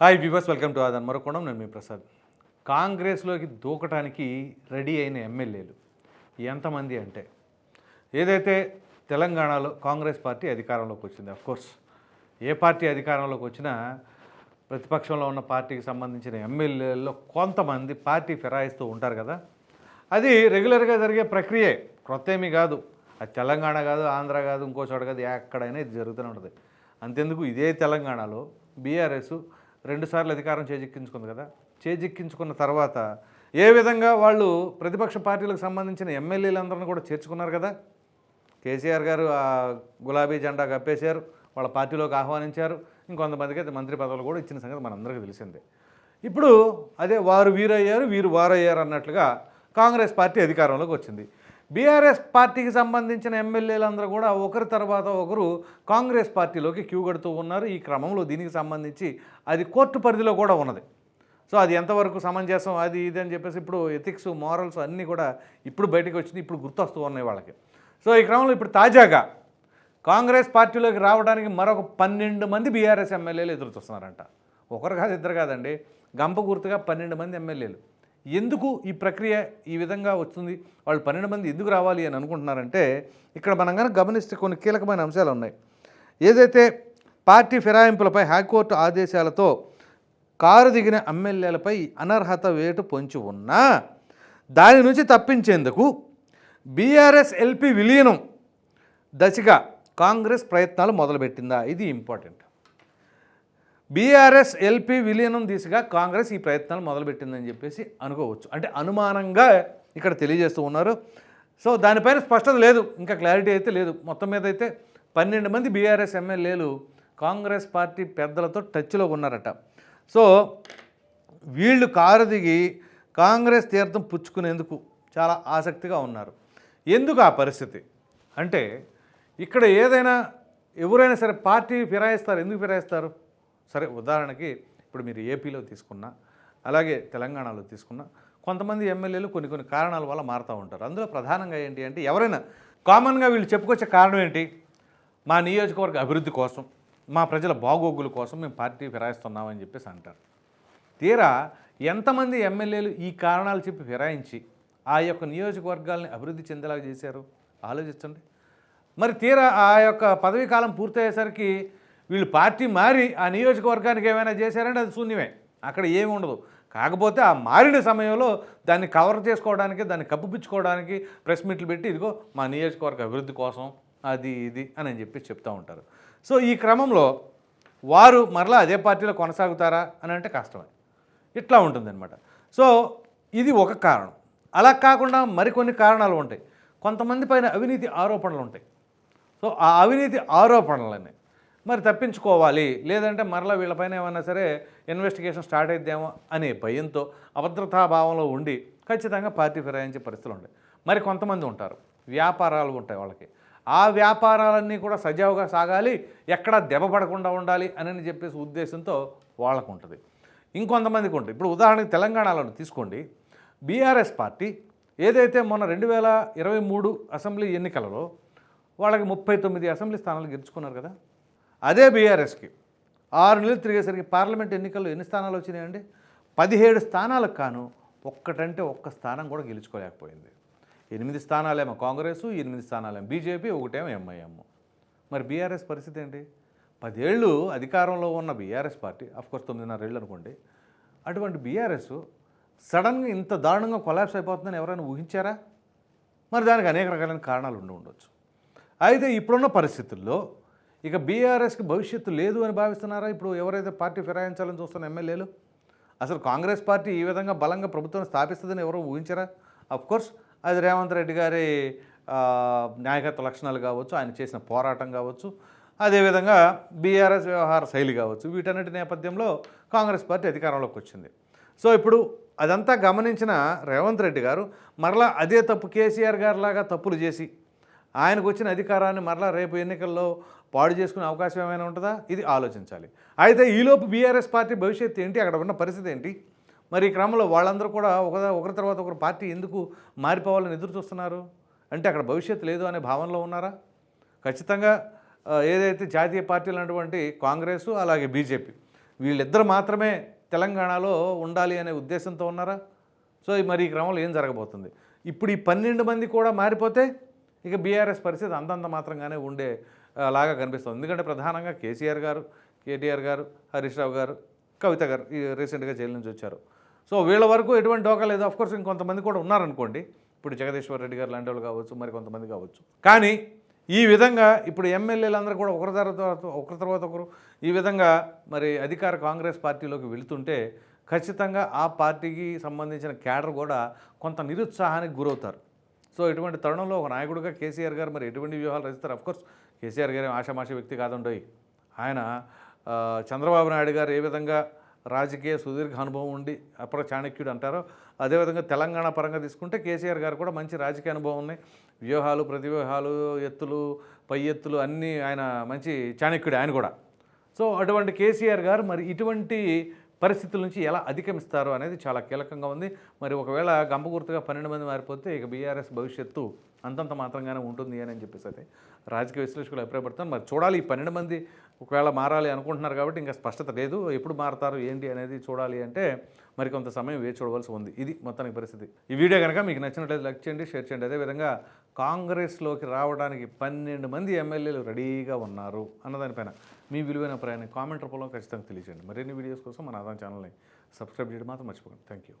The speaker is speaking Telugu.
హాయ్ వివర్స్ వెల్కమ్ టు ఆదాన్ మరొకడం నేను మీ ప్రసాద్. కాంగ్రెస్లోకి దూకటానికి రెడీ అయిన ఎమ్మెల్యేలు ఎంతమంది అంటే ఏదైతే తెలంగాణలో కాంగ్రెస్ పార్టీ అధికారంలోకి వచ్చింది కోర్స్ ఏ పార్టీ అధికారంలోకి వచ్చినా ప్రతిపక్షంలో ఉన్న పార్టీకి సంబంధించిన ఎమ్మెల్యేల్లో కొంతమంది పార్టీ ఫిరాయిస్తూ ఉంటారు కదా. అది రెగ్యులర్గా జరిగే ప్రక్రియే. క్రొత్త ఏమీ కాదు. అది తెలంగాణ కాదు ఆంధ్ర కాదు ఇంకో చోట కాదు ఎక్కడైనా ఇది జరుగుతూనే ఉంటుంది. అంతెందుకు? ఇదే తెలంగాణలో బీఆర్ఎస్ రెండుసార్లు అధికారం చేజిక్కించుకుంది కదా. చేజిక్కించుకున్న తర్వాత ఏ విధంగా వాళ్ళు ప్రతిపక్ష పార్టీలకు సంబంధించిన ఎమ్మెల్యేలందరిని కూడా చేర్చుకున్నారు కదా. కేసీఆర్ గారు ఆ గులాబీ జెండా కప్పేశారు వాళ్ళ పార్టీలోకి ఆహ్వానించారు. ఇంకొంతమందికి అయితే మంత్రి పదవులు కూడా ఇచ్చిన సంగతి మనందరికీ తెలిసిందే. ఇప్పుడు అదే వారు వీరయ్యారు వీరు వారయ్యారు అన్నట్లుగా కాంగ్రెస్ పార్టీ అధికారంలోకి వచ్చింది. బీఆర్ఎస్ పార్టీకి సంబంధించిన ఎమ్మెల్యేలందరూ కూడా ఒకరి తర్వాత ఒకరు కాంగ్రెస్ పార్టీలోకి క్యూ కడుతూ ఉన్నారు. ఈ క్రమంలో దీనికి సంబంధించి అది కోర్టు పరిధిలో కూడా ఉన్నది. సో అది ఎంతవరకు సమంజసం అది ఇది అని చెప్పేసి ఇప్పుడు ఎథిక్స్ మారల్స్ అన్నీ కూడా ఇప్పుడు బయటకు వచ్చినాయి ఇప్పుడు గుర్తొస్తూ ఉన్నాయి వాళ్ళకి. సో ఈ క్రమంలో ఇప్పుడు తాజాగా కాంగ్రెస్ పార్టీలోకి రావడానికి మరొక పన్నెండు మంది బీఆర్ఎస్ ఎమ్మెల్యేలు ఎదురు చూస్తున్నారంట. ఒకరు కాదు ఇద్దరు కాదండి. గంప గుర్తుగా పన్నెండు మంది ఎమ్మెల్యేలు. ఎందుకు ఈ ప్రక్రియ ఈ విధంగా వస్తుంది? వాళ్ళు పన్నెండు మంది ఎందుకు రావాలి అని అనుకుంటున్నారంటే ఇక్కడ మనం కనుక గమనిస్తే కొన్ని కీలకమైన అంశాలు ఉన్నాయి. ఏదైతే పార్టీ ఫిరాయింపులపై హైకోర్టు ఆదేశాలతో కారు దిగిన ఎమ్మెల్యేలపై అనర్హత వేటు పొంచి ఉన్నా దాని నుంచి తప్పించేందుకు బీఆర్ఎస్ ఎల్పి విలీనం దశగా కాంగ్రెస్ ప్రయత్నాలు మొదలుపెట్టిందా? ఇది ఇంపార్టెంట్. బీఆర్ఎస్ ఎల్పి విలీనం దిశగా కాంగ్రెస్ ఈ ప్రయత్నాలు మొదలుపెట్టిందని చెప్పేసి అనుకోవచ్చు. అంటే అనుమానంగా ఇక్కడ తెలియజేస్తూ ఉన్నారు. సో దానిపైన స్పష్టత లేదు. ఇంకా క్లారిటీ అయితే లేదు. మొత్తం మీద అయితే పన్నెండు మంది బీఆర్ఎస్ ఎమ్మెల్యేలు కాంగ్రెస్ పార్టీ పెద్దలతో టచ్లో ఉన్నారట. సో వీళ్ళు కారు దిగి కాంగ్రెస్ తీర్థం పుచ్చుకునేందుకు చాలా ఆసక్తిగా ఉన్నారు. ఎందుకు ఆ పరిస్థితి? అంటే ఇక్కడ ఏదైనా ఎవరైనా సరే పార్టీ ఫిరాయిస్తారు. ఎందుకు ఫిరాయిస్తారు? సరే ఉదాహరణకి ఇప్పుడు మీరు ఏపీలో తీసుకున్నా అలాగే తెలంగాణలో తీసుకున్నా కొంతమంది ఎమ్మెల్యేలు కొన్ని కొన్ని కారణాల వల్ల మారుతూ ఉంటారు. అందులో ప్రధానంగా ఏంటి అంటే ఎవరైనా కామన్గా వీళ్ళు చెప్పుకొచ్చే కారణం ఏంటి? మా నియోజకవర్గ అభివృద్ధి కోసం మా ప్రజల బాగోగుల కోసం మేము పార్టీ ఫిరాయిస్తున్నామని చెప్పేసి అంటారు. తీరా ఎంతమంది ఎమ్మెల్యేలు ఈ కారణాలు చెప్పి ఫిరాయించి ఆ యొక్క నియోజకవర్గాల్ని అభివృద్ధి చెందేలాగా చేశారు? ఆలోచించండి. మరి తీరా ఆ యొక్క పదవీ కాలం పూర్తయ్యేసరికి వీళ్ళు పార్టీ మారి ఆ నియోజకవర్గానికి ఏమైనా చేశారంటే అది శూన్యమే. అక్కడ ఏమి ఉండదు. కాకపోతే ఆ మారిన సమయంలో దాన్ని కవర్ చేసుకోవడానికి దాన్ని కప్పిపుచ్చుకోవడానికి ప్రెస్ మీట్లు పెట్టి ఇదిగో మా నియోజకవర్గ అభివృద్ధి కోసం అది ఇది అని అని చెప్పి చెప్తూ ఉంటారు. సో ఈ క్రమంలో వారు మరలా అదే పార్టీలో కొనసాగుతారా అని అంటే కష్టమే. ఇట్లా ఉంటుందన్నమాట. సో ఇది ఒక కారణం. అలా కాకుండా మరికొన్ని కారణాలు ఉంటాయి. కొంతమంది పైన అవినీతి ఆరోపణలు ఉంటాయి. సో ఆ అవినీతి ఆరోపణలని మరి తప్పించుకోవాలి. లేదంటే మరలా వీళ్ళపైన ఏమైనా సరే ఇన్వెస్టిగేషన్ స్టార్ట్ అయిద్దేమో అనే భయంతో అభద్రతాభావంలో ఉండి ఖచ్చితంగా పార్టీ ఫిరాయించే పరిస్థితులు ఉంటాయి మరి కొంతమంది ఉంటారు. వ్యాపారాలు ఉంటాయి వాళ్ళకి. ఆ వ్యాపారాలన్నీ కూడా సజావుగా సాగాలి ఎక్కడా దెబ్బపడకుండా ఉండాలి అని చెప్పేసి ఉద్దేశంతో వాళ్ళకు ఉంటుంది. ఇంకొంతమందికి ఉంటుంది. ఇప్పుడు ఉదాహరణకి తెలంగాణలో తీసుకోండి. బీఆర్ఎస్ పార్టీ ఏదైతే మొన్న రెండు వేల ఇరవై మూడు అసెంబ్లీ ఎన్నికలలో వాళ్ళకి ముప్పై తొమ్మిది అసెంబ్లీ స్థానాలు గెలుచుకున్నారు కదా. అదే బీఆర్ఎస్కి. ఆరు నెలలు తిరిగేసరికి పార్లమెంట్ ఎన్నికల్లో ఎన్ని స్థానాలు వచ్చినాయండి? పదిహేడు స్థానాలకు కాను ఒక్కటంటే ఒక్క స్థానం కూడా గెలుచుకోలేకపోయింది. ఎనిమిది స్థానాలేమో కాంగ్రెస్ ఎనిమిది స్థానాలేమో బీజేపీ ఒకటేమో ఎంఐఎం. మరి బీఆర్ఎస్ పరిస్థితి ఏంటి? పదేళ్ళు అధికారంలో ఉన్న బీఆర్ఎస్ పార్టీ అఫ్కోర్స్ తొమ్మిదిన్నర ఏళ్ళు అనుకోండి అటువంటి బీఆర్ఎస్ సడన్గా ఇంత దారుణంగా కొలాప్స్ అయిపోతుందని ఎవరైనా ఊహించారా? మరి దానికి అనేక రకాలైన కారణాలు ఉండి ఉండొచ్చు. అయితే ఇప్పుడున్న పరిస్థితుల్లో ఇక బీఆర్ఎస్కి భవిష్యత్తు లేదు అని భావిస్తున్నారా? ఇప్పుడు ఎవరైతే పార్టీ ఫిరాయించాలని చూస్తున్న ఎమ్మెల్యేలు? అసలు కాంగ్రెస్ పార్టీ ఈ విధంగా బలంగా ప్రభుత్వం స్థాపిస్తుందని ఎవరో ఊహించరా? కోర్స్ అది రేవంత్ రెడ్డి గారి న్యాయకత్వ నాయకత్వ లక్షణాలు కావచ్చు ఆయన చేసిన పోరాటం కావచ్చు అదేవిధంగా బీఆర్ఎస్ వ్యవహార శైలి కావచ్చు వీటన్నిటి నేపథ్యంలో కాంగ్రెస్ పార్టీ అధికారంలోకి వచ్చింది. సో ఇప్పుడు అదంతా గమనించిన రేవంత్ రెడ్డి గారు మరలా అదే తప్పు కేసీఆర్ గారు లాగా తప్పులు చేసి ఆయనకు వచ్చిన అధికారాన్ని మరలా రేపు ఎన్నికల్లో పాడు చేసుకునే అవకాశం ఏమైనా ఉంటుందా? ఇది ఆలోచించాలి. అయితే ఈలోపు బీఆర్ఎస్ పార్టీ భవిష్యత్తు ఏంటి? అక్కడ ఉన్న పరిస్థితి ఏంటి? మరి ఈ క్రమంలో వాళ్ళందరూ కూడా ఒక ఒకరి తర్వాత ఒకరు పార్టీ ఎందుకు మారిపోవాలని ఎదురు చూస్తున్నారు? అంటే అక్కడ భవిష్యత్తు లేదు అనే భావనలో ఉన్నారా? ఖచ్చితంగా ఏదైతే జాతీయ పార్టీలు అన్నటువంటి కాంగ్రెస్ అలాగే బీజేపీ వీళ్ళిద్దరు మాత్రమే తెలంగాణలో ఉండాలి అనే ఉద్దేశంతో ఉన్నారా? సో మరి ఈ క్రమంలో ఏం జరగబోతుంది? ఇప్పుడు ఈ పన్నెండు మంది కూడా మారిపోతే ఇక బీఆర్ఎస్ పరిస్థితి అంతంత మాత్రంగానే ఉండే లాగా కనిపిస్తుంది. ఎందుకంటే ప్రధానంగా కేసీఆర్ గారు కేటీఆర్ గారు హరీష్ రావు గారు కవిత గారు ఈ రీసెంట్గా జైలు నుంచి వచ్చారు. సో వీళ్ళ వరకు ఎటువంటి డోకా లేదు. అఫ్కోర్స్ ఇంకొంతమంది కూడా ఉన్నారనుకోండి. ఇప్పుడు జగదీశ్వర్ రెడ్డి గారు లాంటి వాళ్ళు కావచ్చు మరి కొంతమంది కావచ్చు. కానీ ఈ విధంగా ఇప్పుడు ఎమ్మెల్యేలందరూ కూడా ఒకరి తర్వాత ఒకరి తర్వాత ఒకరు ఈ విధంగా మరి అధికార కాంగ్రెస్ పార్టీలోకి వెళుతుంటే ఖచ్చితంగా ఆ పార్టీకి సంబంధించిన క్యాడర్ కూడా కొంత నిరుత్సాహానికి గురవుతారు. సో ఇటువంటి తరుణంలో ఒక నాయకుడిగా కేసీఆర్ గారు మరి ఎటువంటి వ్యూహాలు రచిస్తారు? అఫ్కోర్స్ కేసీఆర్ గారు ఏం ఆషామాషి వ్యక్తి కాదండోయ్. ఆయన చంద్రబాబు నాయుడు గారు ఏ విధంగా రాజకీయ సుదీర్ఘ అనుభవం ఉండి అప్పుడు చాణక్యుడు అంటారో అదేవిధంగా తెలంగాణ పరంగా తీసుకుంటే కేసీఆర్ గారు కూడా మంచి రాజకీయ అనుభవం ఉన్నాయి. వ్యూహాలు ప్రతివ్యూహాలు ఎత్తులు పై ఎత్తులు అన్నీ ఆయన మంచి చాణక్యుడు ఆయన కూడా. సో అటువంటి కేసీఆర్ గారు మరి ఇటువంటి పరిస్థితుల నుంచి ఎలా అధిగమిస్తారు అనేది చాలా కీలకంగా ఉంది. మరి ఒకవేళ గంపగుర్తుగా పన్నెండు మంది మారిపోతే ఇక బీఆర్ఎస్ భవిష్యత్తు అంతంత మాత్రంగానే ఉంటుంది అని చెప్పేసి అయితే రాజకీయ విశ్లేషకులు అభిప్రాయపడతారు మరి చూడాలి ఈ పన్నెండు మంది ఒకవేళ మారాలి అనుకుంటున్నారు కాబట్టి ఇంకా స్పష్టత లేదు. ఎప్పుడు మారతారు? ఏంటి అనేది చూడాలి అంటే మరి కొంత సమయం వేచి చూడవలసి ఉంది. ఇది మొత్తానికి పరిస్థితి. ఈ వీడియో కనుక మీకు నచ్చినట్లయితే లైక్ చేయండి షేర్ చేయండి. అదేవిధంగా కాంగ్రెస్లోకి రావడానికి పన్నెండు మంది ఎమ్మెల్యేలు రెడీగా ఉన్నారు అన్నదానిపైన మీ విలువైన ప్రయాణం కామెంట్ రూపంలో ఖచ్చితంగా తెలియజేయండి. మరిన్ని వీడియోస్ కోసం మన ఆదాయం ఛానల్ని సబ్స్క్రైబ్ చేయడం మాత్రం మర్చిపోకండి. Thank you